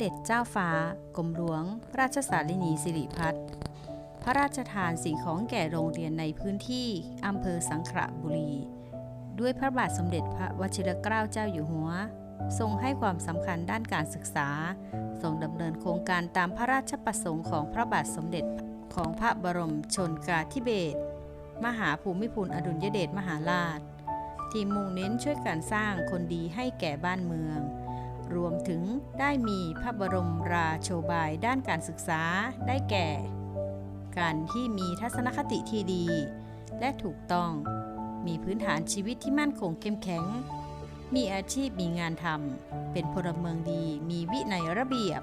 เด็จเจ้าฟ้ากรมหลวง ราชสารินีสิริพัฒน์พระราชทานสิ่งของแก่โรงเรียนในพื้นที่อำเภอสังขละบุรี ด้วยพระบาทสมเด็จพระวชิรเกล้าเจ้าอยู่หัว ทรงให้ความสำคัญด้านการศึกษา ทรงดำเนินโครงการตามพระราชประสงค์ของพระบาทสมเด็จของพระบรมชนกาธิเบศรมหาภูมิพลอดุลยเดชมหาราช ที่มุ่งเน้นช่วยการสร้างคนดีให้แก่บ้านเมือง รวมถึงได้มีพระบรมราโชบายด้านการศึกษาได้แก่ การที่มีทัศนคติที่ดี และถูกต้อง มีพื้นฐานชีวิตที่มั่นคงเข้มแข็ง มีอาชีพมีงานทำเป็นพลเมืองดีมีวินัยระเบียบ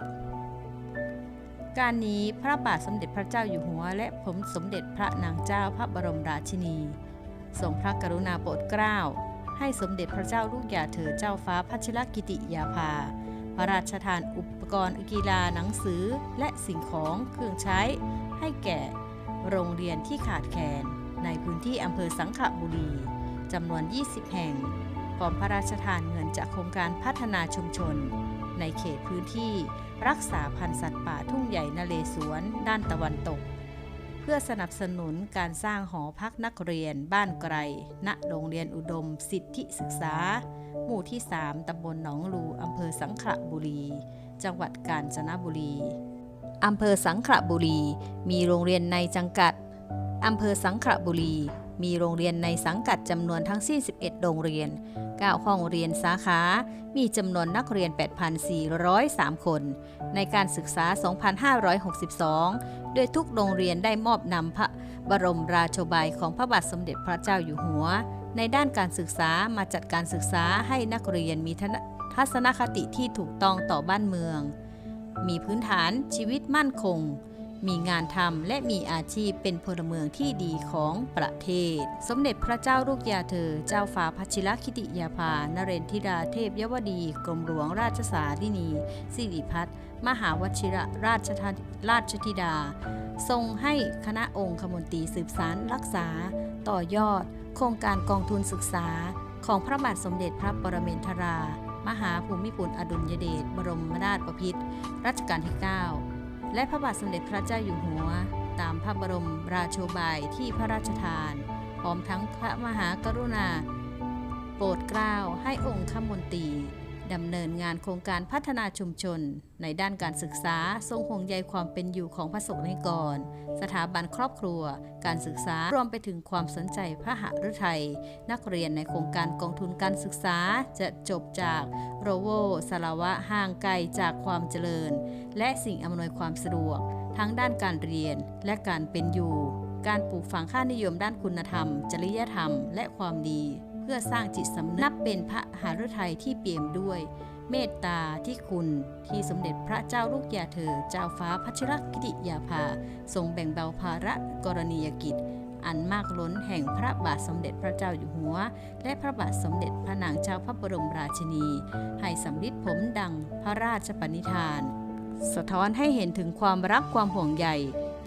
การนี้พระบาทสมเด็จพระเจ้าอยู่หัว และผมสมเด็จพระนางเจ้าพระบรมราชินีทรงพระกรุณาโปรดเกล้า ให้สมเด็จพระเจ้าลูกยาเธอเจ้าฟ้าพัชรกิติยาภา พระราชทานอุปกรณ์กีฬาหนังสือและสิ่งของเครื่องใช้ ให้แก่โรงเรียนที่ขาดแคลนในพื้นที่อำเภอสังขบุรีจำนวน 20 แห่งพร้อมพระราชทานเงินจากโครงการพัฒนาชุมชน ในเขตพื้นที่รักษาพันธุ์สัตว์ป่าทุ่งใหญ่นเรศวรด้านตะวันตก พื่อสนับสนุนการสร้างหอพักนักเรียนบ้านไกล ณ โรงเรียนอุดมสิทธิศึกษา หมู่ที่ 3 ตำบลหนองลูอำเภอสังขละบุรี จังหวัดกาญจนบุรี อำเภอสังขละบุรี มีโรงเรียนในจังกัด อำเภอสังขละบุรี มีโรงเรียนในสังกัดจำนวนทั้งสิ้น 11 โรงเรียน 9 ห้องเรียนสาขา มีจำนวนนักเรียน 8,403 คน ในการศึกษา 2,562 โดยทุกโรงเรียนได้มอบนำพระบรมราโชบายของพระบาทสมเด็จพระเจ้าอยู่หัว ในด้านการศึกษามาจัดการศึกษาให้นักเรียนมีทัศนคติที่ถูกต้องต่อบ้านเมือง มีพื้นฐานชีวิตมั่นคง มีงานทำและมีอาชีพเป็นพลเมืองที่ดีของประเทศ สมเด็จพระเจ้าลูกยาเธอ เจ้าฟ้าพัชิรคิติยาภานเรนทิราเทพยวดี กรมหลวงราชสารินี สิริพัฒน์มหาวชิระราชราชธิดา ทรงให้คณะองค์ขมนตรีสืบสารรักษา ต่อยอด โครงการกองทุนศึกษา ของพระบาทสมเด็จพระปรเมนทรา มหาภูมิพลอดุลยเดชบรมนาถบพิตรรัชกาลที่ 9 และพระบาทสมเด็จพระเจ้าอยู่หัว ตามพระบรมราโชบายที่พระราชทาน พร้อมทั้งพระมหากรุณา โปรดเกล้าให้องค์ขมนตรี ดำเนินงานโครงการพัฒนาชุมชน ในด้านการศึกษา ทรงห่วงใยความเป็นอยู่ของพระสงฆ์นิกร สถาบันครอบครัว การศึกษารวมไปถึงความสนใจพระหฤทัย นักเรียนในโครงการกองทุนการศึกษาจะจบจากโรโวสารวะห่างไกลจากความเจริญ และสิ่งอำนวยความสะดวก ทั้งด้านการเรียนและการเป็นอยู่ การปลูกฝังค่านิยมด้านคุณธรรม จริยธรรม และความดี พื่อสร้างจิตสำนึกนับเป็นพระหฤทัยที่เปี่ยมด้วย เมตตาที่คุณที่สมเด็จพระเจ้าลูกยาเธอ เจ้าฟ้าพัชรกิติยาภา ทรงแบ่งเบาภาระกรณียกิจ อันมากล้นแห่งพระบาทสมเด็จพระเจ้าอยู่หัว และพระบาทสมเด็จพระนางเจ้าพระบรมราชินี ให้สำลิดผลดังพระราชปณิธาน สะท้อนให้เห็นถึงความรักความห่วงใย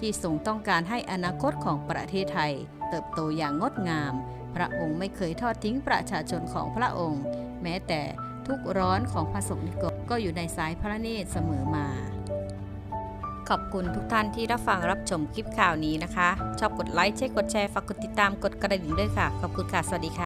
ที่ทรงต้องการให้อนาคตของประเทศไทย เติบโตอย่างงดงาม พระองค์ไม่เคยทอดทิ้งประชาชนของพระองค์ แม้แต่ทุกข์ร้อนของพระสงฆ์นิกรก็อยู่ในสายพระเนตรเสมอมา ขอบคุณทุกท่านที่รับฟังรับชมคลิปข่าวนี้นะคะ ชอบกดไลค์ใช่กดแชร์ฝากกดติดตามกดกระดิ่งด้วยค่ะ ขอบคุณค่ะ สวัสดีค่ะ